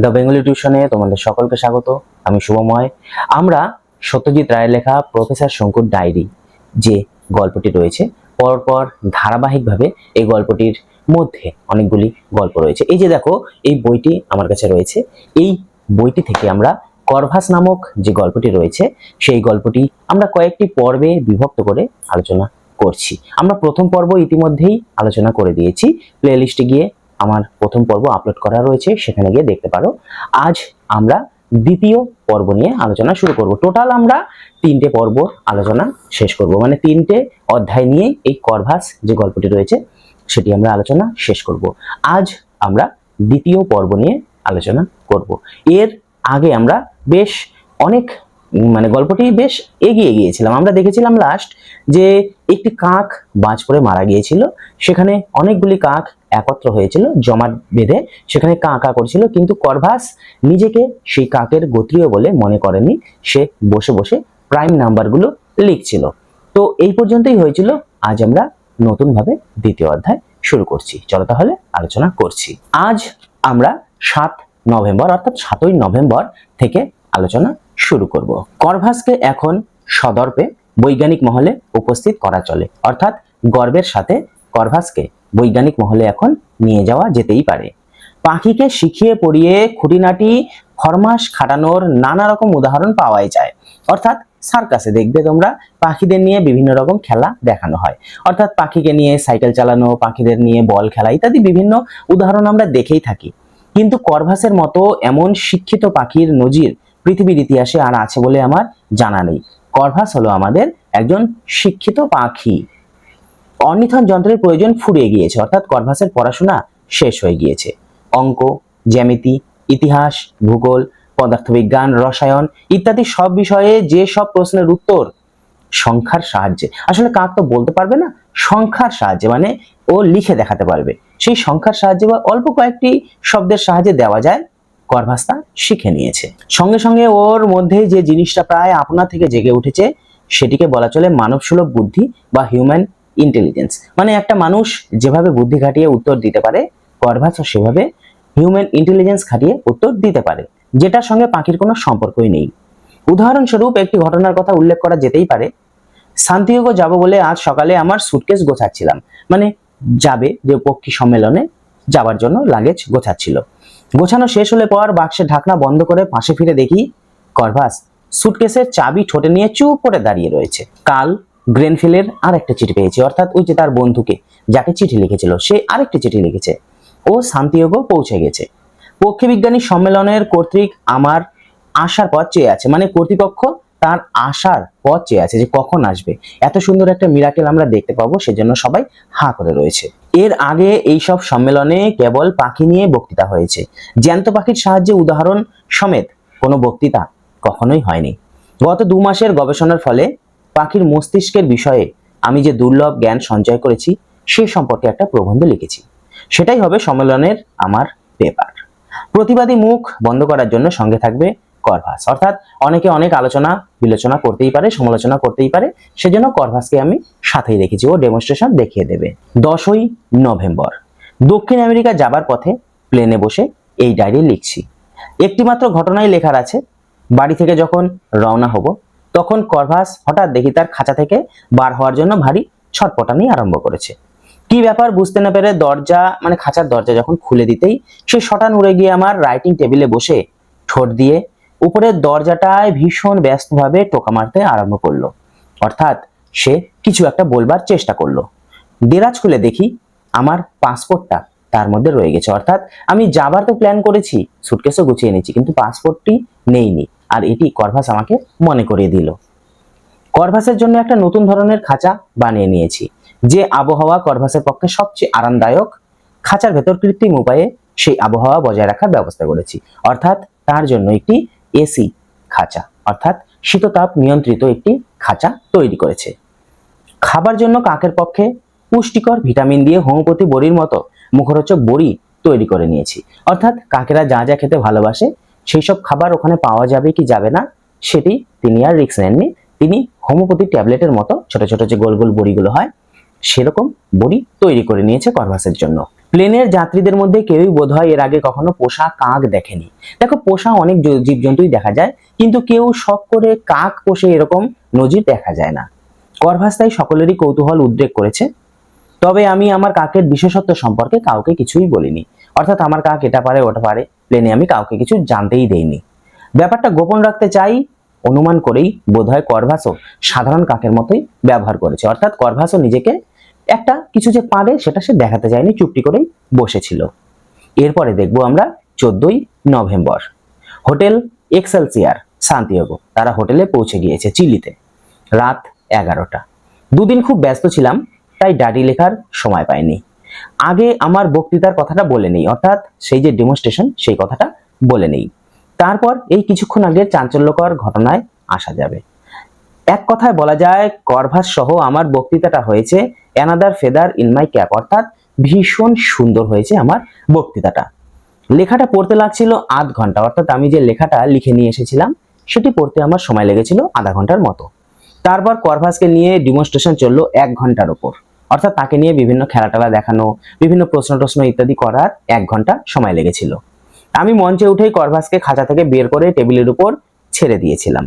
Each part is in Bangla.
দ্য বেঙ্গলি টিউশনে তোমাদের সকলকে স্বাগত, আমি শুভময়। আমরা সত্যজিৎ রায়ের লেখা প্রফেসর শঙ্কুর ডায়েরি যে গল্পটি রয়েছে, পরপর ধারাবাহিকভাবে এই গল্পটির মধ্যে অনেকগুলি গল্প রয়েছে। এই যে দেখো, এই বইটি আমার কাছে রয়েছে। এই বইটি থেকে আমরা করভাস নামক যে গল্পটি রয়েছে, সেই গল্পটি আমরা কয়েকটি পর্বে বিভক্ত করে আলোচনা করছি। আমরা প্রথম পর্ব ইতিমধ্যেই আলোচনা করে দিয়েছি। প্লেলিস্টে গিয়ে আমার প্রথম পর্ব আপলোড করা রয়েছে, সেখানে গিয়ে দেখতে পারো। আজ আমরা দ্বিতীয় পর্ব নিয়ে আলোচনা শুরু করব। টোটাল আমরা তিনটে পর্ব আলোচনা শেষ করব। মানে তিনটে অধ্যায় নিয়ে এই করভাস যে গল্পটি রয়েছে, সেটি আমরা আলোচনা শেষ করব। আজ আমরা দ্বিতীয় পর্ব নিয়ে আলোচনা করব। এর আগে আমরা বেশ অনেক মানে গল্পটি বেশ এগিয়ে গিয়েছিলাম। আমরা দেখেছিলাম লাস্ট যে একটি কাক বাজ পড়ে মারা গিয়েছিল। সেখানে অনেকগুলি কাক একত্র হয়েছিল, জমাট বেঁধে সেখানে কা কা করছিল, কিন্তু করভাস নিজেকে সেই কাকের গোত্রীয় বলে মনে করেনি, সে বসে বসে প্রাইম নাম্বারগুলো লিখছিল। তো এই পর্যন্তই হয়েছিল, আজ আমরা নতুনভাবে দ্বিতীয় অধ্যায় শুরু করছি। চলো তাহলে আলোচনা করছি। আজ আমরা সাত নভেম্বর, অর্থাৎ সাতই নভেম্বর থেকে আলোচনা শুরু করব। করভাসকে এখন সদর্পে বৈজ্ঞানিক মহলে উপস্থিত করা চলে, অর্থাৎ গর্বের সাথে করভাসকে বৈজ্ঞানিক মহলে এখন নিয়ে যাওয়া যেতেই পারে। পাখিকে শিখিয়ে পড়িয়ে খুঁটিনাটি ফরমাস খাটানোর নানা রকম উদাহরণ পাওয়াই যায়। অর্থাৎ সার্কাসে দেখবে তোমরা, পাখিদের নিয়ে বিভিন্ন রকম খেলা দেখানো হয়। অর্থাৎ পাখিকে নিয়ে সাইকেল চালানো, পাখিদের নিয়ে বল খেলা ইত্যাদি বিভিন্ন উদাহরণ আমরা দেখেই থাকি। কিন্তু করভাসের মতো এমন শিক্ষিত পাখির নজির পৃথিবীর ইতিহাসে আর আছে বলে আমার জানা নেই। করভাস হলো আমাদের একজন শিক্ষিত পাখি। অর্নিথন যন্ত্রের প্রয়োজন ফুরিয়ে গিয়েছে, অর্থাৎ করভাসের পড়াশোনা শেষ হয়ে গিয়েছে। অঙ্ক, জ্যামিতি, ইতিহাস, ভূগোল, পদার্থবিজ্ঞান, রসায়ন ইত্যাদি সব বিষয়ে যে সব প্রশ্নের উত্তর সংখ্যার সাহায্যে। আসলে কাক তো বলতে পারবে না, সংখ্যার সাহায্যে মানে ও লিখে দেখাতে পারবে। সেই সংখ্যার সাহায্যে বা অল্প কয়েকটি শব্দের সাহায্যে দেওয়া যায় করভাস তা শিখে নিয়েছে। সঙ্গে সঙ্গে ওর মধ্যে যে জিনিসটা প্রায় আপনা থেকে জেগে উঠেছে, সেটিকে বলা চলে মানবসুলভ বুদ্ধি বা হিউম্যান ইন্টেলিজেন্স মানে একটা মানুষ যেভাবে বুদ্ধি খাটিয়ে উত্তর দিতে পারে করভাসও সেভাবে হিউম্যান ইন্টেলিজেন্স খাটিয়ে উত্তর দিতে পারে, যেটার সঙ্গে পাখির কোনো সম্পর্কই নেই। উদাহরণস্বরূপ একটি ঘটনার কথা উল্লেখ করা যেতেই পারে, শান্তিয়োগ যাব বলে আজ সকালে আমার সুটকেস গোছাচ্ছিলাম। মানে যাবে যে পক্ষী সম্মেলনে যাবার জন্য লাগেজ গোছাচ্ছিল। গোছানো শেষ হলে পর বাক্সের ঢাকনা বন্ধ করে পাশে ফিরে দেখি করভাস সুটকেসের চাবি ঠোঁটে নিয়ে চুপ করে দাঁড়িয়ে রয়েছে। কাল গ্রেনফিলের আর একটা চিঠি পেয়েছে, অর্থাৎ ওই যে তার বন্ধুকে যাকে চিঠি লিখেছিল, সে আরেকটি চিঠি লিখেছে। ও শান্তিয়োগ পৌঁছে গেছে। পক্ষী বিজ্ঞানী সম্মেলনের কর্তৃক আমার আসার পথ চেয়ে আছে মানে কর্তৃপক্ষ তার আসার পথ চেয়ে আছে যে কখন আসবে। এত সুন্দর একটা মিরাকেল আমরা দেখতে পাবো, সেজন্য সবাই হা করে রয়েছে। এর আগে এই সব সম্মেলনে কেবল পাখি নিয়ে বক্তৃতা হয়েছে। জ্যান্ত পাখির সাহায্যে উদাহরণ সমেত কোনো বক্তৃতা কখনোই হয়নি। গত দু মাসের গবেষণার ফলে পাখির মস্তিষ্কের বিষয়ে আমি যে দুর্লভ জ্ঞান সঞ্চয় করেছি, সে সম্পর্কে একটা প্রবন্ধ লিখেছি। সেটাই হবে সম্মেলনের আমার পেপার প্রতিবাদী মুখ বন্ধ করার জন্য সঙ্গে থাকবে করভাস অর্থাৎ অনেকে অনেক আলোচনা, বিলোচনা করতেই পারে, সমালোচনা করতেই পারে, সেজন্য করভাসকে আমি সাথেই রেখেছি ও ডেমনস্ট্রেশন দেখিয়ে দেবে। দশই নভেম্বর। দক্ষিণ আমেরিকা যাবার পথে প্লেনে বসে এই ডায়েরি লিখছি। একটিমাত্র ঘটনাই লেখার আছে। বাড়ি থেকে যখন রওনা হব তখন করভাস হঠাৎ দেখি তার খাঁচা থেকে বার হওয়ার জন্য ভারী ছটপটানি আরম্ভ করেছে। কি ব্যাপার বুঝতে না পেরে দরজা মানে খাঁচার দরজা যখন খুলে দিতেই সে শটান উড়ে গিয়ে আমার রাইটিং টেবিলে বসে ঠোঁট দিয়ে উপরের দরজাটায় ভীষণ ব্যস্তভাবে টোকা মারতে আরম্ভ করল। অর্থাৎ সে কিছু একটা বলবার চেষ্টা করল। দেরাজ খুলে দেখি আমার পাসপোর্টটা তার মধ্যে রয়ে গেছে। অর্থাৎ আমি যাবার তো প্ল্যান করেছি সুটকেসও গুছিয়ে নিয়েছি, কিন্তু পাসপোর্টটি নেইনি। আর এটি করভাস আমাকে মনে করিয়ে দিল। করভাসের জন্য একটা নতুন ধরনের খাঁচা বানিয়ে নিয়েছি, যে আবহাওয়া করভাসের পক্ষে সবচেয়ে আরামদায়ক। খাঁচার ভেতর কৃত্রিম উপায়ে সেই আবহাওয়া বজায় রাখার ব্যবস্থা করেছি, অর্থাৎ তার জন্য একটি এসি খাঁচা, অর্থাৎ শীততাপ নিয়ন্ত্রিত একটি খাঁচা তৈরি করেছে। খাবার জন্য কাকের পক্ষে পুষ্টিকর ভিটামিন দিয়ে হোমিওপ্যাথি বড়ির মতো মুখরোচক বড়ি তৈরি করে নিয়েছি, অর্থাৎ কাকেরা যা যা খেতে ভালোবাসে সেই সব খাবার ওখানে পাওয়া যাবে কি যাবে না, সেটি তিনি আর রিস্ক নেননি। তিনি হোমিওপ্যাথি ট্যাবলেটের মতো ছোট ছোট যে গোল গোল বড়িগুলো হয়, সেরকম বড়ি তৈরি করে নিয়েছে করভাসের জন্য। প্লেনের যাত্রীদের মধ্যে কেউই বোধহয় এর আগে কখনো পোষা কাক দেখেনি। দেখো, পোষা অনেক জীবজন্তুই দেখা যায়, কিন্তু কেউ শখ করে কাক পোষে এরকম নজির দেখা যায় না। করভাস তাই সকলেরই কৌতূহল উদ্রেক করেছে। তবে আমি আমার কাকের বিশেষত্ব সম্পর্কে কাউকে কিছুই বলিনি। অর্থাৎ আমার কাক এটা পারে, ওটা পারে, প্লেনে আমি কাউকে কিছু জানতেই দেইনি। ব্যাপারটা গোপন রাখতে চাই, অনুমান করেই বোধহয় করভাসও সাধারণ কাকের মতোই ব্যবহার করেছে। অর্থাৎ করভাসও নিজেকে একটা কিছু যে পারে, সেটা সে দেখাতে চায়নি, চুপটি করেই বসেছিল। এরপরে দেখব আমরা চোদ্দই নভেম্বর। Hotel এক্সেলসিয়ার, Santiago. তারা হোটেলে পৌঁছে গিয়েছে চিলিতে, রাত এগারোটা। দুদিন খুব ব্যস্ত ছিলাম, তাই ডাডি লেখার সময় পাইনি। আগে আমার বক্তৃতার কথাটা বলে নেই, অর্থাৎ সেই যে ডেমনস্ট্রেশন সেই কথাটা বলে নেই। তারপর এই কিছুক্ষণ আগের চাঞ্চল্যকর ঘটনায় আসা যাবে। এক কথায় বলা যায়, করভাস সহ আমার বক্তৃতাটা হয়েছে another feather in my cap অর্থাৎ ভীষণ সুন্দর হয়েছে আমার বক্তৃতাটা। লেখাটা পড়তে লাগছিল আধ ঘণ্টা, অর্থাৎ আমি যে লেখাটা লিখে নিয়ে এসেছিলাম, সেটি পড়তে আমার সময় লেগেছিল আধা ঘণ্টার মতো। তারপর করভাসকে নিয়ে ডিমনস্ট্রেশন চলল এক ঘণ্টার ওপর। অর্থাৎ তাকে নিয়ে বিভিন্ন খেলা টেলা দেখানো, বিভিন্ন প্রশ্ন টশ্ন ইত্যাদি করার এক ঘণ্টা সময় লেগেছিল। আমি মঞ্চে উঠেই করভাসকে খাঁচা থেকে বের করে টেবিলের উপর ছেড়ে দিয়েছিলাম।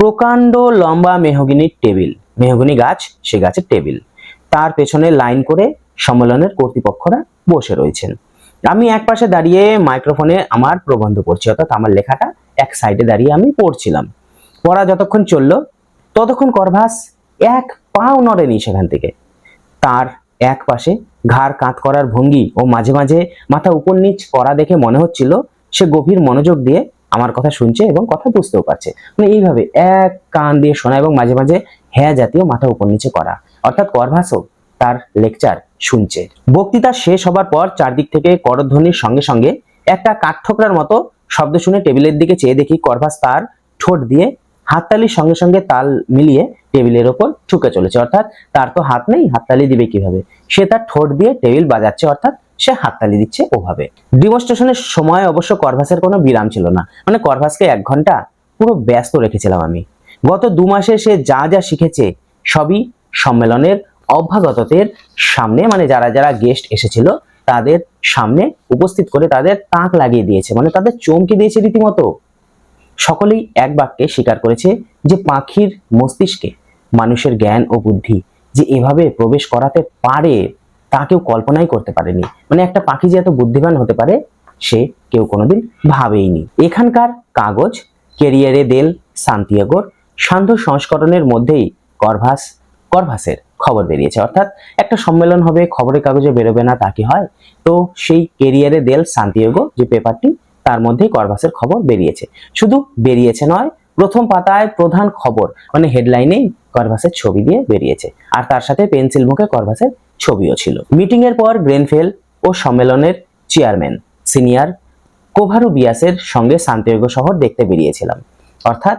প্রকাণ্ড লম্বা মেহগিনির টেবিল, মেহগনি গাছ, সে গাছের টেবিল। তার পেছনে লাইন করে সম্মেলনের কর্তৃপক্ষরা বসে রয়েছেন। আমি এক পাশে দাঁড়িয়ে মাইক্রোফোনে আমার প্রবন্ধ পড়ছি, অর্থাৎ আমার লেখাটা এক সাইডে দাঁড়িয়ে আমি পড়ছিলাম। পড়া যতক্ষণ চলল, ততক্ষণ করভাস এক পাও নড়েনি সেখান থেকে। তার এক পাশে ঘাড় কাত করার ভঙ্গি ও মাঝে মাঝে মাথা উপর নিচ করা দেখে মনে হচ্ছিল সে গভীর মনোযোগ দিয়ে আমার কথা শুনছে এবং কথা বুঝতেও পারছে। মানে এইভাবে এক কান দিয়ে শোনা এবং মাঝে মাঝে হ্যাঁ জাতীয় মাথা উপর নিচে করা। অর্থাৎ করভাসও তার লেকচার শুনছে। বক্তৃতা শেষ হবার পর চারদিক থেকে করধ্বনির সঙ্গে সঙ্গে একটা কাঠঠোকরার মতো শব্দ শুনে টেবিলের দিকে চেয়ে দেখি করভাস তার ঠোঁট দিয়ে হাততালির সঙ্গে সঙ্গে তাল মিলিয়ে টেবিলের ওপর ঠুকে চলেছে। অর্থাৎ তার তো হাত নেই, হাততালি দিবে কীভাবে? সে তার ঠোঁট দিয়ে টেবিল বাজাচ্ছে, অর্থাৎ সে হাততালি দিচ্ছে ওভাবে। ডিমনস্ট্রেশনের সময় অবশ্য করভাসের কোনো বিরাম ছিল না। মানে করভাসকে এক ঘণ্টা পুরো ব্যস্ত রেখেছিলাম আমি। গত দু মাসে সে যা যা শিখেছে, সবই সম্মেলনের অভ্যাগতদের সামনে মানে যারা যারা গেস্ট এসেছিল, তাদের সামনে উপস্থিত করে তাদের তাক লাগিয়ে দিয়েছে। মানে তাদের চমকে দিয়েছে রীতিমতো। সকলেই এক বাক্যে স্বীকার করেছে যে পাখির মস্তিষ্কে মানুষের জ্ঞান ও বুদ্ধি যে এভাবে প্রবেশ করাতে পারে, তা কেউ কল্পনাই করতে পারেনি। মানে একটা পাখি যে এত বুদ্ধিমান হতে পারে, সে কেউ কোনোদিন ভাবেইনি। এখানকার কাগজ, কেরিয়ারে দেল, সান্তিয়াগোর, সান্ধ্য সংস্করণের মধ্যেই করভাস, করভাসের খবর বেরিয়েছে। অর্থাৎ একটা সম্মেলন হবে, খবরের কাগজে বেরোবে না, তা কি হয়? তো সেই কেরিয়ারে দেল, সান্তিয়াগো যে পেপারটি তার মধ্যেই করভাসের খবর বেরিয়েছে। শুধু বেরিয়েছে নয় প্রথম পাতায় প্রধান খবর মানে হেডলাইনেই করভাসের ছবি দিয়ে বেরিয়েছে। আর তার সাথে পেন্সিল মুখে করভাসের ছবিও ছিল। মিটিং এর পর গ্রেনফেল ও সম্মেলনের চেয়ারম্যান সিনিয়র কোভারু বিয়াসের সঙ্গে সান্তিয়াগো শহর দেখতে বেরিয়েছিলাম। অর্থাৎ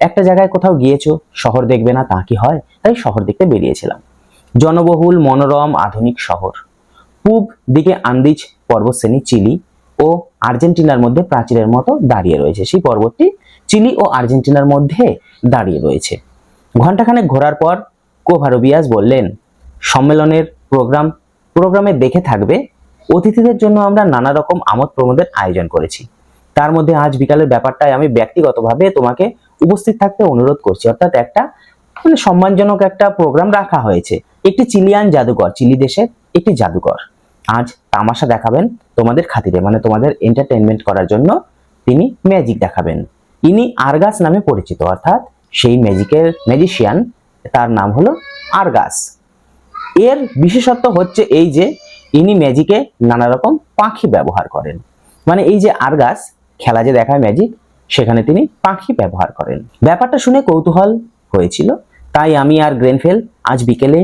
একটা জায়গায় কোথাও গিয়েছো, শহর দেখবে না, তা কি হয়? তাই শহর দেখতে বেরিয়েছিলাম। জনবহুল, মনোরম, আধুনিক শহর। পূব দিকে আন্দিজ পর্বতশ্রেণী, চিলি ও আর্জেন্টিনার মধ্যে প্রাচীরের মতো দাঁড়িয়ে রয়েছে। সেই পর্বতটি চিলি ও আর্জেন্টিনার মধ্যে দাঁড়িয়ে রয়েছে। ঘন্টাখানেক ঘোরার পর কোভারোবিয়াস বললেন, সম্মেলনের প্রোগ্রাম, প্রোগ্রামে দেখে থাকবে, অতিথিদের জন্য আমরা নানা রকম আমোদ প্রমোদের আয়োজন করেছি। তার মধ্যে আজ বিকালের ব্যাপারটায় আমি ব্যক্তিগতভাবে তোমাকে উপস্থিত থাকতে অনুরোধ করছি। অর্থাৎ একটা মানে সম্মানজনক একটা প্রোগ্রাম রাখা হয়েছে। একটি চিলিয়ান জাদুকর চিলি দেশের একটি জাদুঘর। আজ তামাশা দেখাবেন তোমাদের খাতিরে মানে তোমাদের এন্টারটেনমেন্ট করার জন্য তিনি ম্যাজিক দেখাবেন। ইনি আরগাস নামে পরিচিত, অর্থাৎ সেই ম্যাজিকের ম্যাজিশিয়ান তার নাম হলো আরগাস। এর বিশেষত্ব হচ্ছে এই যে, ইনি ম্যাজিকে নানা রকম পাখি ব্যবহার করেন। মানে এই যে আরগাস, খেলা যে দেখায় ম্যাজিক সেখানে তিনি পাখি ব্যবহার করেন। ব্যাপারটা শুনে কৌতূহল হয়েছিল, তাই আমি আর গ্রেনফেল আজ বিকেলে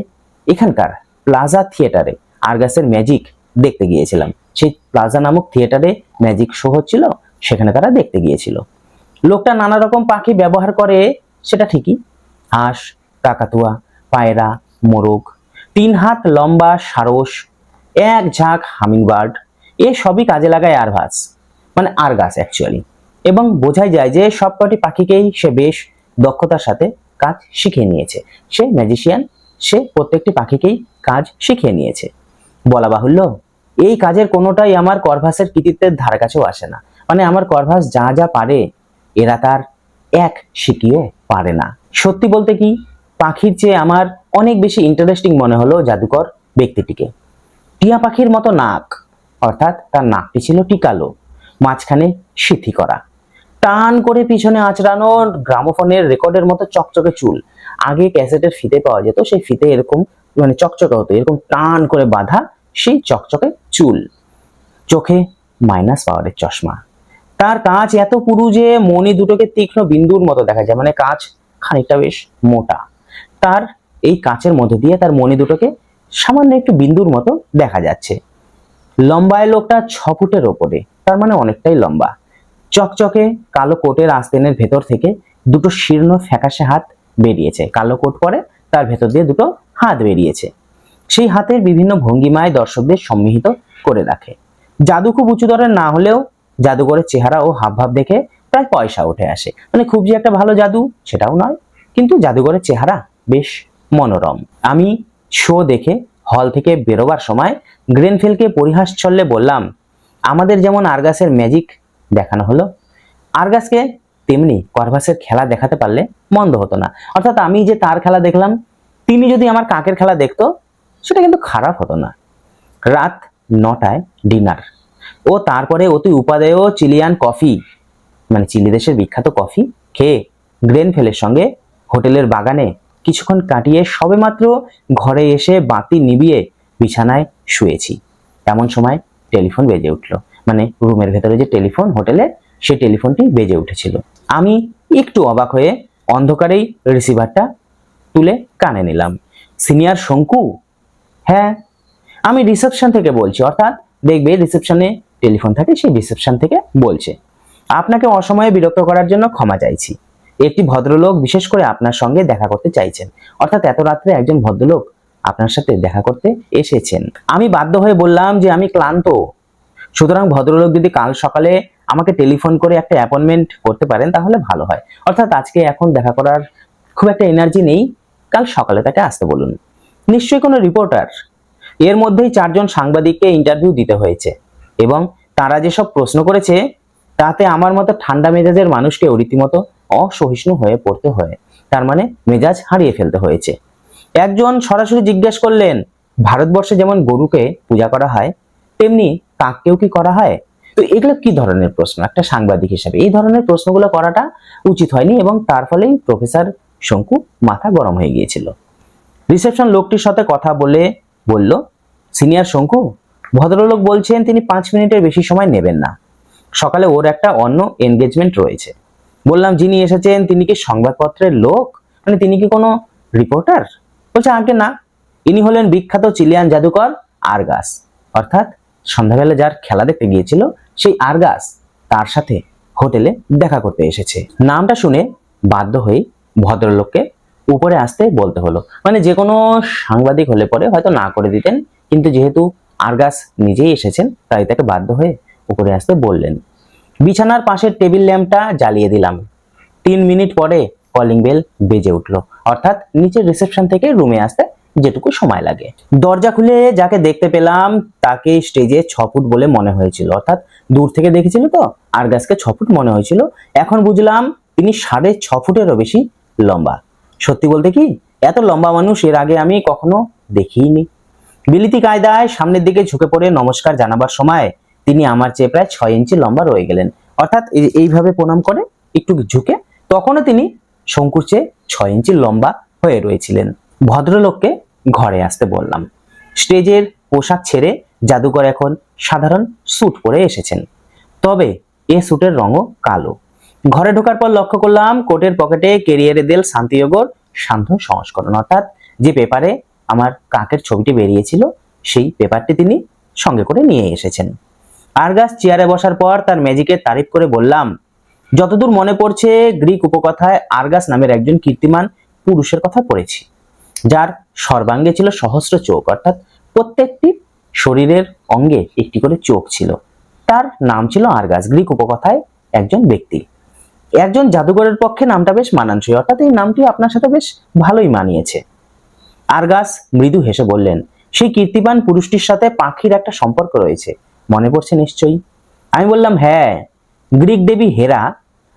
এখানকার প্লাজা থিয়েটারে আরগাসের ম্যাজিক দেখতে গিয়েছিলাম। সেই প্লাজা নামক থিয়েটারে ম্যাজিক শো হচ্ছিল, সেখানে তারা দেখতে গিয়েছিল। লোকটা নানা রকম পাখি ব্যবহার করে, সেটা ঠিকই। হাঁস, কাকাতুয়া, পায়রা, মোরগ, তিন হাত লম্বা, সারস, এক ঝাঁক হামিংবার্ড, এ সবই কাজে লাগায় আরভাস মানে আরগাস অ্যাকচুয়ালি এবং বোঝাই যায় যে সব কটি পাখিকেই সে বেশ দক্ষতার সাথে কাজ শিখে নিয়েছে। সে ম্যাজিশিয়ান সে প্রত্যেকটি পাখিকেই কাজ শিখিয়ে নিয়েছে। বলা বাহুল্য, এই কাজের কোনোটাই আমার করভাসের কৃতিত্বের ধার কাছেও আসে না। মানে আমার করভাস যা যা পারে এরা তার এক শিকিও পারে না। সত্যি বলতে কি, পাখির চেয়ে আমার অনেক বেশি ইন্টারেস্টিং মনে হলো জাদুকর ব্যক্তিটিকে। টিয়া পাখির মতো নাক, অর্থাৎ তার নাকটি ছিল টিকালো, মাঝখানে সিথি করা। টান করে পিছনে আঁচড়ানো গ্রামোফোনের রেকর্ডের মতো চকচকে চুল। আগে ক্যাসেটের ফিতে পাওয়া যেত, সেই ফিতে এরকম মানে চকচকে হতো, এরকম টান করে বাঁধা সেই চকচকে চুল। চোখে মাইনাস পাওয়ারের চশমা। তার কাঁচ এত পুরু যে মণি দুটোকে তীক্ষ্ণ বিন্দুর মতো দেখা যায় মানে কাঁচ খানিকটা বেশ মোটা। তার এই কাঁচের মধ্যে দিয়ে তার মণি দুটোকে সামান্য একটু বিন্দুর মতো দেখা যাচ্ছে। লম্বায় লোকটা ছ ফুটের ওপরে, তার মানে অনেকটাই লম্বা। চকচকে কালো কোটের আস্তেনের ভেতর থেকে দুটো শীর্ণ ফ্যাকাশে হাত বেরিয়েছে। কালো কোট পরে তার ভেতর দিয়ে দুটো হাত বেরিয়েছে। সেই হাতের বিভিন্ন ভঙ্গিমায় দর্শকদের সম্মিহিত করে রাখে। জাদু খুব উঁচু দরের না হলেও জাদুঘরের চেহারা ও হাবভাব দেখে প্রায় পয়সা উঠে আসে। মানে খুব যে একটা ভালো জাদু, সেটাও নয়। কিন্তু জাদুঘরের চেহারা বেশ মনোরম। আমি শো দেখে হল থেকে বেরোবার সময় গ্রেনফেলকে পরিহাস ছল্লে বললাম, আমাদের যেমন আরগাসের ম্যাজিক দেখানো হলো, আরগাসকে তেমনি করভাসের খেলা দেখাতে পারলে মন্দ হতো না। অর্থাৎ আমি যে তার খেলা দেখলাম, তিনি যদি আমার কাকের খেলা দেখতো, সেটা কিন্তু খারাপ হতো না। রাত নটায় ডিনার। ও তারপরে অতি উপাদেয় চিলিয়ান কফি মানে চিলি দেশের বিখ্যাত কফি, খেয়ে গ্রেনফেলের সঙ্গে হোটেলের বাগানে কিছুক্ষণ কাটিয়ে সবেমাত্র ঘরে এসে বাতি নিবিয়ে বিছানায় শুয়েছি। এমন সময় টেলিফোন বেজে উঠল। মানে রুমের ভেতরে যে টেলিফোন হোটেলে, সে টেলিফোনটি বেজে উঠেছিল। আমি একটু অবাক হয়ে অন্ধকারেই রিসিভারটা তুলে কানে নিলাম। সিনিয়র শঙ্কু? হ্যাঁ আমি রিসেপশন থেকে বলছি। অর্থাৎ দেখবে রিসেপশনে টেলিফোন থাকে সেই রিসেপশন থেকে বলছে। আপনাকে অসময়ে বিরক্ত করার জন্য ক্ষমা চাইছি। একটি ভদ্রলোক বিশেষ করে আপনার সঙ্গে দেখা করতে চাইছেন। অর্থাৎ এত রাত্রে একজন ভদ্রলোক আপনার সাথে দেখা করতে এসেছেন। আমি বাধ্য হয়ে বললাম যে আমি ক্লান্ত। সুতরাং ভদ্রলোক যদি কাল সকালে আমাকে টেলিফোন করে একটা অ্যাপয়েন্টমেন্ট করতে পারেন, তাহলে ভালো হয়। অর্থাৎ আজকে এখন দেখা করার খুব একটা এনার্জি নেই। কাল সকালে তাকে আসতে বলুন। নিশ্চয়ই কোনো রিপোর্টার। এর মধ্যেই চারজন সাংবাদিককে ইন্টারভিউ দিতে হয়েছে। এবং তারা যেসব প্রশ্ন করেছে, তাতে আমার মতো ঠান্ডা মেজাজের মানুষকে রীতিমতো অসহিষ্ণু হয়ে পড়তে হয়। তার মানে মেজাজ হারিয়ে ফেলতে হয়েছে। একজন সরাসরি জিজ্ঞেস করলেন, ভারতবর্ষে যেমন গরুকে পূজা করা হয়, তেমনি কাককেও কি করা হয়? তো এগুলো কি ধরনের প্রশ্ন? একটা সাংবাদিক হিসাবে। এই ধরনের প্রশ্নগুলো করাটা উচিত হয়নি এবং তার ফলেই প্রফেসর শঙ্কু মাথা গরম হয়ে গিয়েছিল। রিসেপশন লোকটির সাথে কথা বলে বলল, সিনিয়র শঙ্কু ভদ্রলোক বলছেন, তিনি পাঁচ মিনিটের বেশি সময় নেবেন না। সকালে ওর একটা অন্য এনগেজমেন্ট রয়েছে। বললাম, যিনি এসেছেন, তিনি কি সংবাদপত্রের লোক? মানে তিনি কি কোনো রিপোর্টার বলছে, আগে না। ইনি হলেন বিখ্যাত চিলিয়ান জাদুকর আরগাস। অর্থাৎ সন্ধ্যাবেলা যার খেলা দেখতে গিয়েছিল, সেই আরগাস তার সাথে হোটেলে দেখা করতে এসেছে। নামটা শুনে বাধ্য হয়ে ভদ্রলোককে উপরে আসতে বলতে হলো। মানে যে কোনো সাংবাদিক হলে পরে হয়তো না করে দিতেন, কিন্তু যেহেতু আরগাস নিজেই এসেছেন, তাই তাকে বাধ্য হয়ে উপরে আসতে বললেন। বিছানার পাশের টেবিল ল্যাম্পটা জ্বালিয়ে দিলাম। তিন মিনিট পরে কলিং বেল বেজে উঠল। অর্থাৎ নিচের রিসেপশন থেকে রুমে আসতে যেটুকু সময় লাগে। দরজা খুলে যাকে দেখতে পেলাম, তাকে স্টেজে ছ ফুট বলে মনে হয়েছিল। অর্থাৎ দূর থেকে দেখেছিল তো, আরগাসকে ছ ফুট মনে হয়েছিল। এখন বুঝলাম তিনি সাড়ে ছ ফুটেরও বেশি লম্বা। সত্যি বলতে কি, এত লম্বা মানুষ এর আগে আমি কখনো দেখিনি। বিলিতি কায়দায় সামনের দিকে ঝুঁকে পড়ে নমস্কার জানাবার সময় তিনি আমার চেয়ে প্রায় ছয় ইঞ্চি লম্বা রয়ে গেলেন। অর্থাৎ এইভাবে প্রণাম করে একটু ঝুঁকে, তখনও তিনি শঙ্কুর চেয়ে ছয় ইঞ্চি লম্বা হয়ে রয়েছিলেন। ভদ্রলোককে ঘরে আসতে বললাম। স্টেজের পোশাক ছেড়ে জাদুকর এখন সাধারণ স্যুট পরে এসেছেন। তবে এ স্যুটের রঙও কালো। ঘরে ঢোকার পর লক্ষ্য করলাম কোটের পকেটে কেরিয়ারে দেল শান্তিযোগর শান্ত সংস্করণ। অর্থাৎ যে পেপারে আমার কাকের ছবিটি বেরিয়েছিল, সেই পেপারটি তিনি সঙ্গে করে নিয়ে এসেছেন। আরগাস চেয়ারে বসার পর তার ম্যাজিকের তারিফ করে বললাম, যতদূর মনে পড়ছে, গ্রিক উপকথায় আরগাস নামের একজন কীর্তিমান পুরুষের কথা পড়েছি, যার সর্বাঙ্গে ছিল সহস্র চোখ, অর্থাৎ প্রত্যেকটি শরীরের অঙ্গে একটি করে চোখ ছিল। তার নাম ছিল আরগাস, গ্রিক উপকথায় একজন ব্যক্তি। একজন জাদুঘরের পক্ষে নামটা বেশ মানানসই, অর্থাৎ এই নামটি আপনার সাথে বেশ ভালোই মানিয়েছে। আরগাস মৃদু হেসে বললেন, সেই কীর্তিবান পুরুষটির সাথে পাখির একটা সম্পর্ক রয়েছে। মনে পড়ছে নিশ্চয়ই? আমি বললাম হ্যাঁ। গ্রিক দেবী হেরা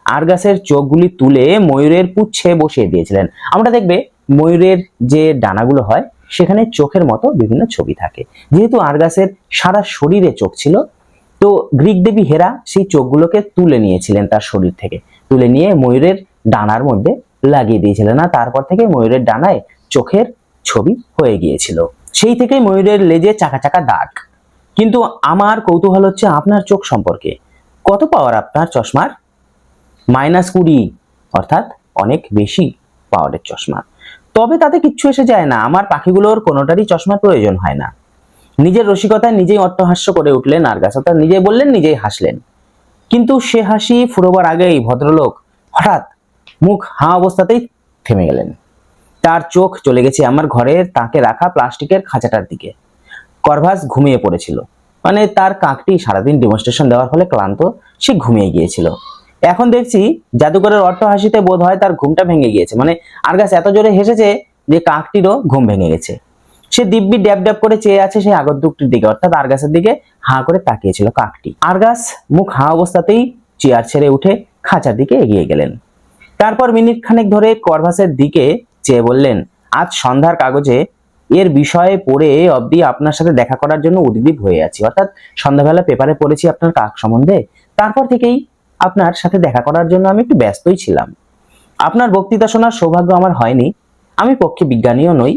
আরগাসের চোখগুলি তুলে ময়ূরের পুচ্ছে বসিয়ে দিয়েছিলেন। আমরা দেখবে ময়ূরের যে ডানাগুলো হয়, সেখানে চোখের মতো বিভিন্ন ছবি থাকে। যেহেতু আরগাসের সারা শরীরে চোখ ছিল, তো গ্রিক দেবী হেরা সেই চোখগুলোকে তুলে নিয়েছিলেন তার শরীর থেকে। তুলে নিয়ে ময়ূরের ডানার মধ্যে লাগিয়ে দিয়েছিলেন। না তারপর থেকে ময়ূরের ডানায় চোখের ছবি হয়ে গিয়েছিল। সেই থেকে ময়ূরের লেজে চাকা চাকা দাগ। কিন্তু আমার কৌতূহল হচ্ছে আপনার চোখ সম্পর্কে। কত পাওয়ার আপনার চশমার? মাইনাস কুড়ি, অর্থাৎ অনেক বেশি পাওয়ারের চশমা। তবে তাতে কিচ্ছু এসে যায় না, আমার পাখিগুলোর কোনোটারই চশমার প্রয়োজন হয় না। নিজের রসিকতায় নিজেই অট্টহাস্য করে উঠলেন আর গাছ অর্থাৎ নিজেই বললেন, নিজেই হাসলেন। কিন্তু সে হাসি ফুরোবার আগেই ভদ্রলোক হঠাৎ মুখ হাঁ অবস্থাতেই থেমে গেলেন। তার চোখ চলে গেছে আমার ঘরের তাকে রাখা প্লাস্টিকের খাঁচাটার দিকে। করভাস ঘুমিয়ে পড়েছিল। মানে তার কাকটি সারাদিন ডেমনস্ট্রেশন দেওয়ার ফলে ক্লান্ত, সে ঘুমিয়ে গিয়েছিল। এখন দেখছি জাদুকরের অট্ট হাসিতে বোধ হয় তার ঘুমটা ভেঙে গিয়েছে। মানে আরগাছ এত জোরে হেসেছে যে কাকটিরও ঘুম ভেঙে গেছে। সে দিব্যি ড্যাব ড্যাব করে চেয়ে আছে সেই আগর আগন্তুকটির দিকে, অর্থাৎ আরগাসের দিকে হাঁ করে তাকিয়েছিল কাকটি। আরগাস মুখ হাঁ অবস্থাতেই চেয়ার ছেড়ে উঠে খাঁচার দিকে এগিয়ে গেলেন। তারপর মিনিট খানেক ধরে করভাসের দিকে চেয়ে বললেন, আজ সন্ধ্যার কাগজে এর বিষয়ে পড়ে অবধি আপনার সাথে দেখা করার জন্য উদ্গ্রীব হয়ে আছি। অর্থাৎ সন্ধ্যাবেলা পেপারে পড়েছি আপনার কাক সম্বন্ধে। তারপর থেকেই আপনার সাথে দেখা করার জন্য আমি একটু ব্যস্তই ছিলাম। আপনার বক্তৃতা শোনার সৌভাগ্য আমার হয়নি। আমি পক্ষে বিজ্ঞানীও নই,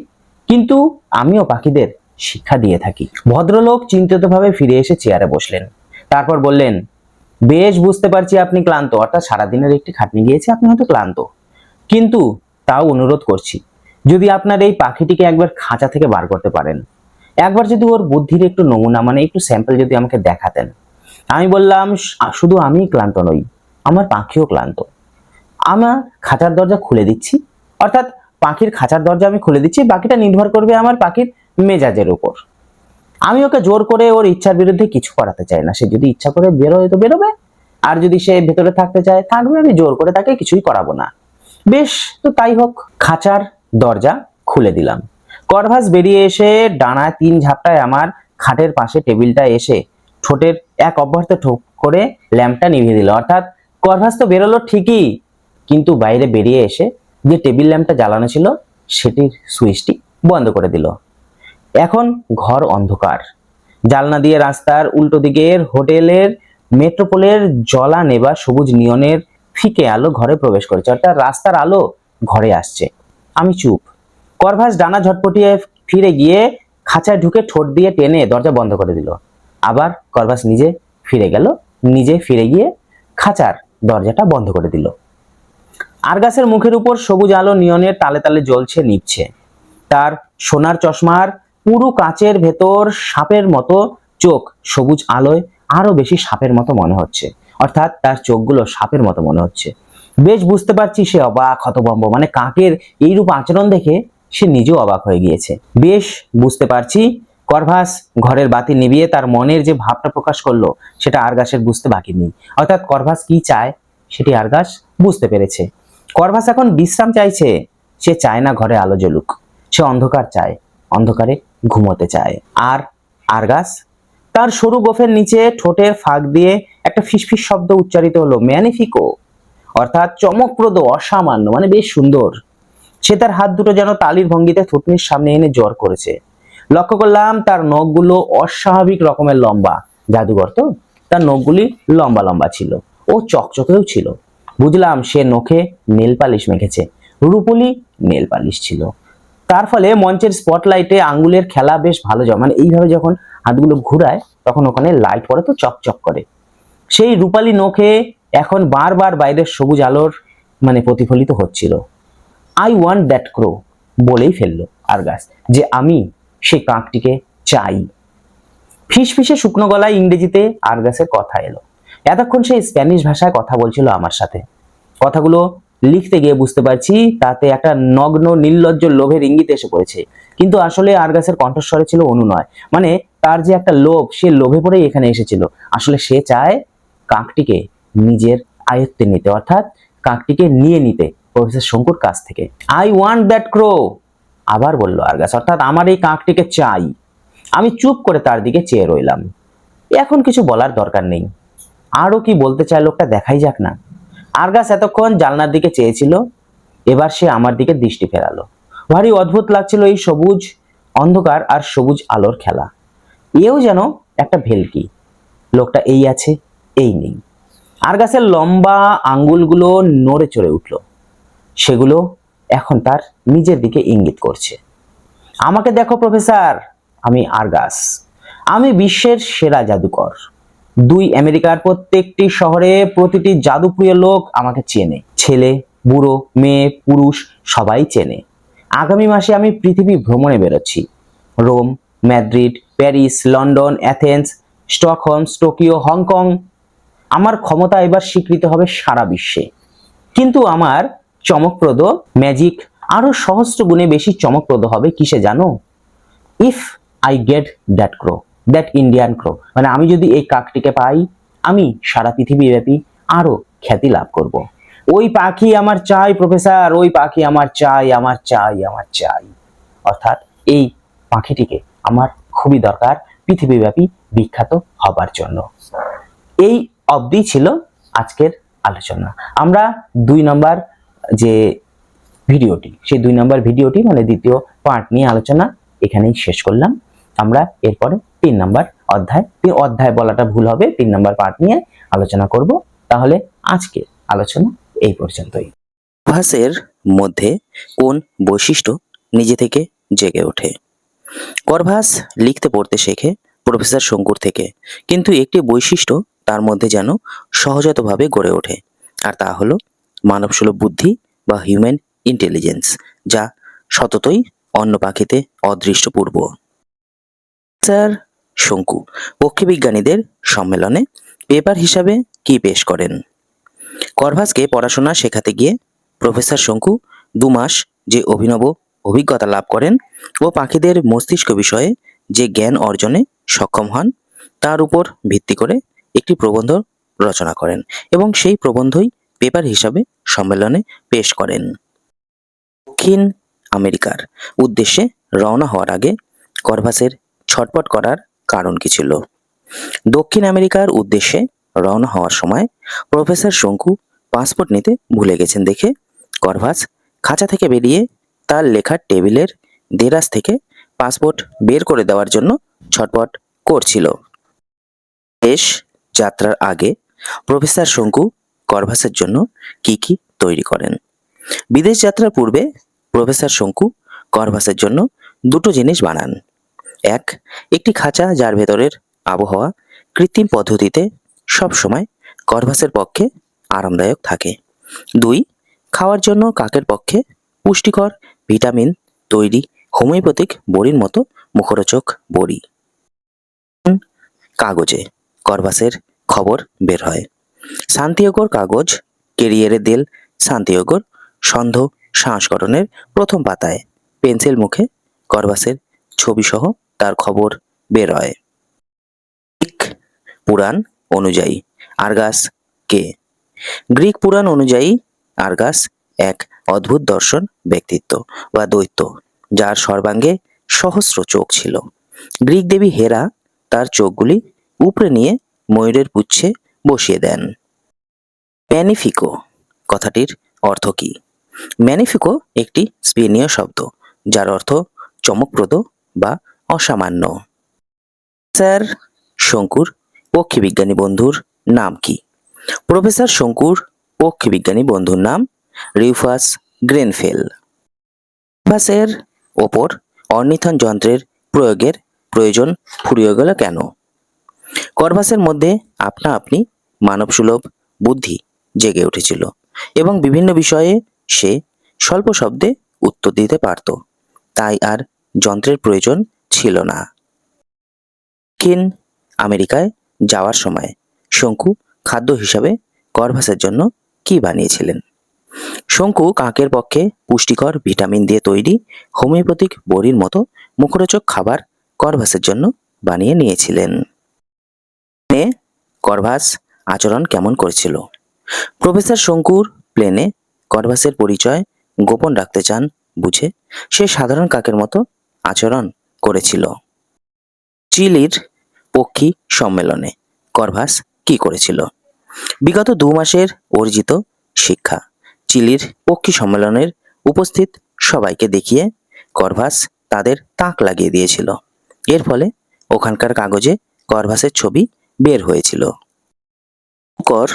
কিন্তু আমিও পাখিদের শিক্ষা দিয়ে থাকি। ভদ্রলোক চিন্তিতভাবে ফিরে এসে চেয়ারে বসলেন। তারপর বললেন, বেশ, বুঝতে পারছি আপনি ক্লান্ত। অর্থাৎ সারাদিনের একটি খাটনি গিয়েছে, আপনি হয়তো ক্লান্ত। কিন্তু তাও অনুরোধ করছি, যদি আপনার এই পাখিটিকে একবার খাঁচা থেকে বার করতে পারেন। একবার যদি ওর বুদ্ধির একটু নমুনা মানে একটু স্যাম্পল যদি আমাকে দেখাতেন। আমি বললাম শুধু আমিই ক্লান্ত নই, আমার পাখিও ক্লান্ত। আমার খাঁচার দরজা খুলে দিচ্ছি, অর্থাৎ পাখির খাঁচার দরজা আমি খুলে দিচ্ছি, বাকিটা নির্ভর করবে আমার পাখির মেজাজের উপর। আমি ওকে জোর করে ওর ইচ্ছার বিরুদ্ধে কিছু করাতে চাই না, সে যদি ইচ্ছা করে বেরোয় তো বেরোবে, আর যদি সে ভেতরে থাকতে চায়, থাকবে, আমি জোর করে তাকে কিছুই করাবো না। বেশ, তো তাই হোক, খাঁচার দরজা খুলে দিলাম। করভাস বেরিয়ে এসে ডানা তিন ঝাপটায় আমার খাটের পাশে টেবিলটা এসে ঠোঁটের এক অব্যাহত ঠোক করে ল্যাম্পটা নিভিয়ে দিল। অর্থাৎ করভাস তো বেরোলো ঠিকই, কিন্তু বাইরে বেরিয়ে এসে যে টেবিল ল্যাম্পটা জ্বালানো ছিল, সেটির সুইচটি বন্ধ করে দিল। এখন ঘর অন্ধকার। জালনা দিয়ে রাস্তার উল্টো দিকের হোটেলের, মেট্রোপোলের জলা নেবা সবুজ নিয়নের ফিকে আলো ঘরে প্রবেশ করেছে, অর্থাৎ রাস্তার আলো ঘরে আসছে। আমি চুপ। করভাস ডানা ঝটপটিয়ে ফিরে গিয়ে খাঁচায় ঢুকে ঠোঁট দিয়ে টেনে দরজা বন্ধ করে দিল। আবার করভাস নিজে ফিরে গেল, নিজে ফিরে গিয়ে খাঁচার দরজাটা বন্ধ করে দিল। আরগাসের মুখের উপর সবুজ আলো নিয়নের তালে তালে জ্বলছে নিচ্ছে তার সোনার চশমার পুরু কাচের ভেতর সাপের মতো চোখ সবুজ আলোয় আরও বেশি সাপের মতো মনে হচ্ছে। অর্থাৎ তার চোখগুলো সাপের মতো মনে হচ্ছে। বেশ বুঝতে পারছি সে অবাক, হতভম্ব মানে কাকের এইরূপ আচরণ দেখে সে নিজেও অবাক হয়ে গিয়েছে। বেশ বুঝতে পারছি, করভাস ঘরের বাতি নিভিয়ে তার মনের যে ভাবটা প্রকাশ করল, সেটা আরগাসের বুঝতে বাকি নেই। অর্থাৎ করভাস কি চায়, সেটি আরগাস বুঝতে পেরেছে। করভাস এখন বিশ্রাম চাইছে, সে চায় না ঘরে আলো জ্বলুক। সে অন্ধকার চায়, অন্ধকারে ঘুমোতে চায়। আর আরগাস তার সরু গোফের নিচে ঠোঁটের ফাঁক দিয়ে একটা ফিসফিস শব্দ উচ্চারিত হলো, ম্যানিফিকো। অর্থাৎ চমকপ্রদ, অসামান্য মানে বেশ সুন্দর। সে তার হাত দুটো যেন তালির ভঙ্গিতে থুতনির সামনে এনে জ্বর করেছে। লক্ষ্য করলাম তার নখগুলো অস্বাভাবিক রকমের লম্বা। জাদুঘর তো? তার নখগুলি লম্বা লম্বা ছিল ও চকচকেও ছিল। বুঝলাম সে নখে নেল পালিশ মেখেছে। রুপলি নেল পালিশ ছিল। তার ফলে মঞ্চের স্পটলাইটে আঙ্গুলের খেলা বেশ ভালো জমে মানে এইভাবে যখন হাতগুলো ঘুরায়, তখন ওখানে লাইট পড়ে তো চকচক করে। সেই রূপালী নখে এখন বারবার বাইরের সবুজ আলোর মানে প্রতিফলিত হচ্ছিল। আই ওয়ান্ট দ্যাট ক্রো বলেই ফেলল আরগাস, যে আমি সেই কাকটিকে চাই। ফিস ফিসে শুকনো গলায় ইংরেজিতে আরগাসের কথা এলো। এতক্ষণ সে স্প্যানিশ ভাষায় কথা বলছিল আমার সাথে। কথাগুলো লিখতে গিয়ে বুঝতে পারছি, তাতে একটা নগ্ন নির্লজ্জ লোভের ইঙ্গিত এসে পড়েছে। কিন্তু আসলে আরগাসের কণ্ঠস্বরে ছিল অনুনয় মানে তার যে একটা লোভ, সে লোভে পড়েই এখানে এসেছিল। আসলে সে চায় কাকটিকে নিজের আয়ত্তে নিতে, অর্থাৎ কাকটিকে নিয়ে নিতে প্রফেসর শঙ্কুর কাছ থেকে। আই ওয়ান্ট দ্যাট ক্রো আবার বলল আরগাস। অর্থাৎ আমার এই কাকটিকে চাই। আমি চুপ করে তার দিকে চেয়ে রইলাম। এখন কিছু বলার দরকার নেই। আরও কি বলতে চায় লোকটা দেখাই যাক না। আরগাস এতক্ষণ জানলার দিকে চেয়েছিল, এবার সে আমার দিকে দৃষ্টি ফেরালো। ভারী অদ্ভুত লাগছিল এই সবুজ অন্ধকার আর সবুজ আলোর খেলা। এও যেন একটা ভেলকি। লোকটা এই আছে, এই নেই। আর গাছের লম্বা আঙ্গুলগুলো নড়ে চড়ে উঠল। সেগুলো এখন তার নিজের দিকে ইঙ্গিত করছে। আমাকে দেখো, প্রফেসর। আমি আরগাস। আমি বিশ্বের সেরা জাদুকর। দুই আমেরিকার প্রত্যেকটি শহরে প্রতিটি জাদুপ্রিয় লোক আমাকে চেনে। ছেলে, বুড়ো, মেয়ে, পুরুষ, সবাই চেনে। আগামী মাসে আমি পৃথিবী ভ্রমণে বেরোচ্ছি। Rome Madrid Paris, London, Athens, Stockholm, Tokyo, Hong Kong. আমার ক্ষমতা এবার স্বীকৃত হবে সারা বিশ্বে। কিন্তু আমার চমকপ্রদ ম্যাজিক আরও সহস্র গুণে বেশি চমকপ্রদ হবে কিসে জানো? If I get that crow. That Indian crow মানে আমি যদি এই কাকটিকে পাই, আমি সারা পৃথিবীব্যাপী আরও খ্যাতি লাভ করব। ওই পাখি আমার চাই, প্রফেসর, ওই পাখি আমার চাই আমার চাই আমার চাই। অর্থাৎ এই পাখিটিকে আমার খুবই দরকার পৃথিবীব্যাপী বিখ্যাত হবার জন্য। এই অবধি ছিল আজকের আলোচনা। আমরা দুই নম্বর যে ভিডিওটি, সেই দুই নম্বর ভিডিওটি মানে দ্বিতীয় পার্ট নিয়ে আলোচনা এখানেই শেষ করলাম। আমরা এরপরে তিন নাম্বার অধ্যায় অধ্যায় বলাটা ভুল হবে, তিন নাম্বার পার্ট নিয়ে আলোচনা করব। তাহলে আজকে আলোচনা এই পর্যন্তই। অভ্যাসের মধ্যে কোন বৈশিষ্ট্য নিজে থেকে জেগে ওঠে? করভাস লিখতে পড়তে শেখে প্রফেসর শঙ্কুর থেকে, কিন্তু একটি বৈশিষ্ট্য তার মধ্যে যেন সহজাতভাবে গড়ে ওঠে, আর তা হলো মানবসুলভ বুদ্ধি বা হিউম্যান ইন্টেলিজেন্স যা সততই অন্য পাখিতে অদৃষ্টপূর্ব। স্যার শঙ্কু, পক্ষীবিজ্ঞানীদের সম্মেলনে পেপার হিসাবে কি পেশ করেন? করভাসকে পড়াশোনা শেখাতে গিয়ে প্রফেসর শঙ্কু দু মাস যে অভিনব অভিজ্ঞতা লাভ করেন ও পাখিদের মস্তিষ্ক বিষয়ে যে জ্ঞান অর্জনে সক্ষম হন, তার উপর ভিত্তি করে একটি প্রবন্ধ রচনা করেন এবং সেই প্রবন্ধই পেপার হিসাবে সম্মেলনে পেশ করেন। দক্ষিণ আমেরিকার উদ্দেশ্যে রওনা হওয়ার আগে করভাসের ছটপট করার কারণ কি ছিল? দক্ষিণ আমেরিকার উদ্দেশ্যে রওনা হওয়ার সময় প্রফেসর শঙ্কু পাসপোর্ট নিতে ভুলে গেছেন দেখে করভাস খাঁচা থেকে বেরিয়ে তার লেখার টেবিলের দেরাজ থেকে পাসপোর্ট বের করে দেওয়ার জন্য ছটপট করছিল। শেষ যাত্রার আগে প্রফেসর শঙ্কু করভাসের জন্য কি কি তৈরি করেন? বিদেশ যাত্রার পূর্বে প্রফেসর শঙ্কু করভাসের জন্য দুটো জিনিস বানান। এক, একটি খাঁচা যার ভেতরের আবহাওয়া কৃত্রিম পদ্ধতিতে সব সময় করভাসের পক্ষে আরামদায়ক থাকে। দুই, খাওয়ার জন্য কাকের পক্ষে পুষ্টিকর ভিটামিন তৈরি হোমিওপ্যাথিক বড়ির মতো মুখরোচক বড়ি। কাগজে করভাসের খবর বের হয়। শান্তিয়োগর কাগজ কেরিয়ারে দেল শান্তিয়োগর সন্ধ সংস্করণের প্রথম পাতায় পেন্সিল মুখে করভাসের ছবি সহ তার খবর বের হয়। গ্রিক পুরাণ অনুযায়ী আরগাস কে? গ্রিক পুরাণ অনুযায়ী আরগাস এক অদ্ভুত দর্শন ব্যক্তিত্ব বা দৈত্য, যার সর্বাঙ্গে সহস্র চোখ ছিল। গ্রিক দেবী হেরা তার চোখগুলি উপরে নিয়ে ময়ূরের পুচ্ছে বসিয়ে দেন। ম্যানিফিকো, কথাটির অর্থ কি? ম্যানিফিকো একটি স্পেনীয় শব্দ, যার অর্থ চমকপ্রদ বা অসামান্য। স্যার, শঙ্কুর, পক্ষীবিজ্ঞানী বন্ধুর নাম কি? প্রফেসর শঙ্কুর, পক্ষীবিজ্ঞানী বন্ধুর নাম রিউফাস গ্রেনফেল। রিউফাসের ওপর অর্নিথন যন্ত্রের প্রয়োগের প্রয়োজন ফুরিয়ে গেল কেন? করভাসের মধ্যে আপনা আপনি মানবসুলভ বুদ্ধি জেগে উঠেছিল এবং বিভিন্ন বিষয়ে সে স্বল্প শব্দে উত্তর দিতে পারত। তাই আর যন্ত্রের প্রয়োজন ছিল না। দক্ষিণ আমেরিকায় যাওয়ার সময় শঙ্কু খাদ্য হিসাবে করভাসের জন্য কি বানিয়েছিলেন? শঙ্কু কাকের পক্ষে পুষ্টিকর ভিটামিন দিয়ে তৈরি হোমিওপ্যাথিক বড়ির মতো মুখরোচক খাবার করভাসের জন্য বানিয়ে নিয়েছিলেন। প্লেনে করভাস আচরণ কেমন করেছিল? প্রফেসর শঙ্কুর প্লেনে করভাসের পরিচয় গোপন রাখতে চান বুঝে সে সাধারণ কাকের মতো আচরণ করেছিল। চিলির পক্ষী সম্মেলনে করভাস কি করেছিল? বিগত দু মাসের অর্জিত শিক্ষা। চিলির পক্ষী সম্মেলনের উপস্থিত সবাইকে দেখিয়ে করভাস তাদের তাক লাগিয়ে দিয়েছিল। এর ফলে ওখানকার কাগজে করভাসের ছবি বের হয়েছিল। কর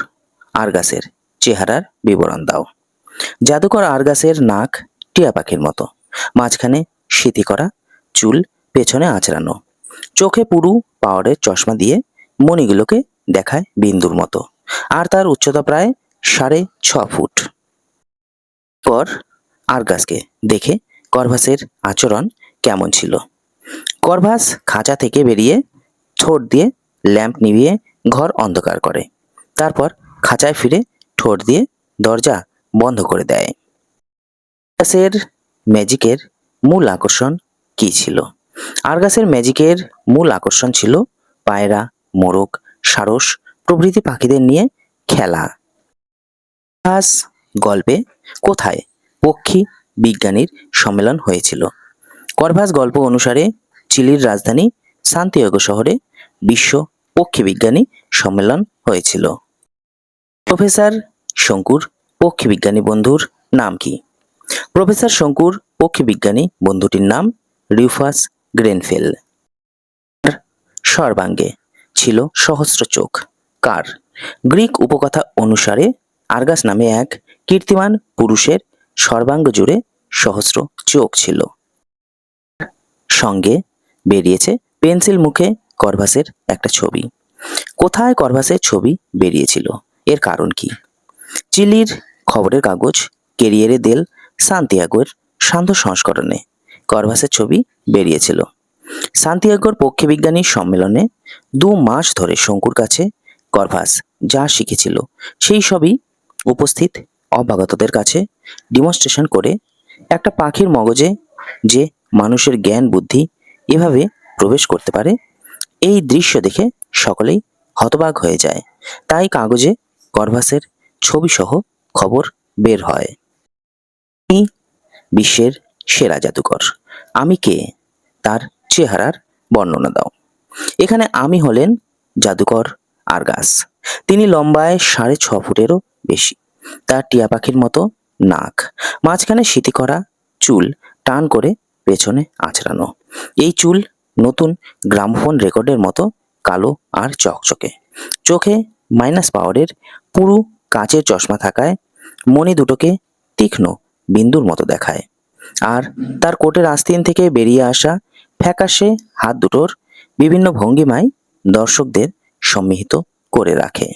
আরগাসের চেহারার বিবরণ দাও। জাদুকর আরগাসের নাক টিয়া পাখির মতো। মাঝখানে সিথি করা চুল পেছনে আঁচড়ানো চোখে পুরু পাওয়ারের চশমা দিয়ে মণিগুলোকে দেখায় বিন্দুর মতো, আর তার উচ্চতা প্রায় সাড়ে ছ ফুট। কর আরগাসকে দেখে করভাসের আচরণ কেমন ছিল। করভাস খাঁচা থেকে বেরিয়ে ঠোঁট দিয়ে ল্যাম্প নিভিয়ে ঘর অন্ধকার করে, তারপর খাঁচায় ফিরে ঠোঁট দিয়ে দরজা বন্ধ করে দেয়। আরগাসের ম্যাজিকের মূল আকর্ষণ কী ছিল? আরগাসের ম্যাজিকের মূল আকর্ষণ ছিল পায়রা, মোরগ, সারস প্রভৃতি পাখিদের নিয়ে খেলা। আস গল্পে কোথায় পক্ষী বিজ্ঞানীর সম্মেলন হয়েছিল? করভাস গল্প অনুসারে চিলির রাজধানী সান্তিয়াগো শহরে বিশ্ব পক্ষী বিজ্ঞানী সম্মেলন হয়েছিল। প্রফেসর শঙ্কুর পক্ষী বিজ্ঞানী বন্ধুর নাম কি? প্রফেসর শঙ্কুর পক্ষী বিজ্ঞানী বন্ধুটির নাম রিউফাস গ্রেনফেল সর্বাঙ্গে ছিল সহস্র চোখ। কার? গ্রিক উপকথা অনুসারে আরগাস নামে এক কীর্তিমান পুরুষের সর্বাঙ্গ জুড়ে সহস্র চোখ ছিল। সঙ্গে বেরিয়েছে পেন্সিল মুখে করভাসের একটা ছবি। কোথায় করভাসের ছবি বেরিয়েছিল? এর কারণ কি? চিলির খবরের কাগজ কেরিয়ারে দেল সান্তিয়াগোর শান্ত সংস্করণে করভাসের ছবি বেরিয়েছিল। সান্তিয়াগোর পক্ষীবিজ্ঞানী সম্মেলনে দু মাস ধরে শঙ্কুর কাছে করভাস যা শিখেছিল, সেই সবই উপস্থিত অভ্যাগতদের কাছে ডিমনস্ট্রেশন করে একটা পাখির মগজে যে মানুষের জ্ঞান বুদ্ধি এভাবে প্রবেশ করতে পারে, এই দৃশ্য দেখে সকলেই হতবাক হয়ে যায়। তাই কাগজে করভাসের ছবি সহ খবর বের হয়। বিশ্বের সেরা জাদুকর। আমি কে? তার চেহারার বর্ণনা দাও। এখানে আমি হলেন জাদুকর আরগাস। তিনি লম্বায় সাড়ে ছ ফুটেরও বেশি। তার টিয়া পাখির মতো নাক। মাঝখানে সিতি করা চুল টান করে পেছনে আঁচড়ানো। এই চুল নতুন গ্রামফোন রেকর্ডের মতো কালো আর চকচকে। চোখে মাইনাস পাওয়ারের পুরু কাঁচের চশমা থাকায় মণি দুটোকে তীক্ষ্ণ বিন্দুর মতো দেখায়। আর তার কোটের আস্তিন থেকে বেরিয়ে আসা ফ্যাকাশে হাত দুটোর বিভিন্ন ভঙ্গিমায় দর্শকদের সম্মিহিত করে রাখে।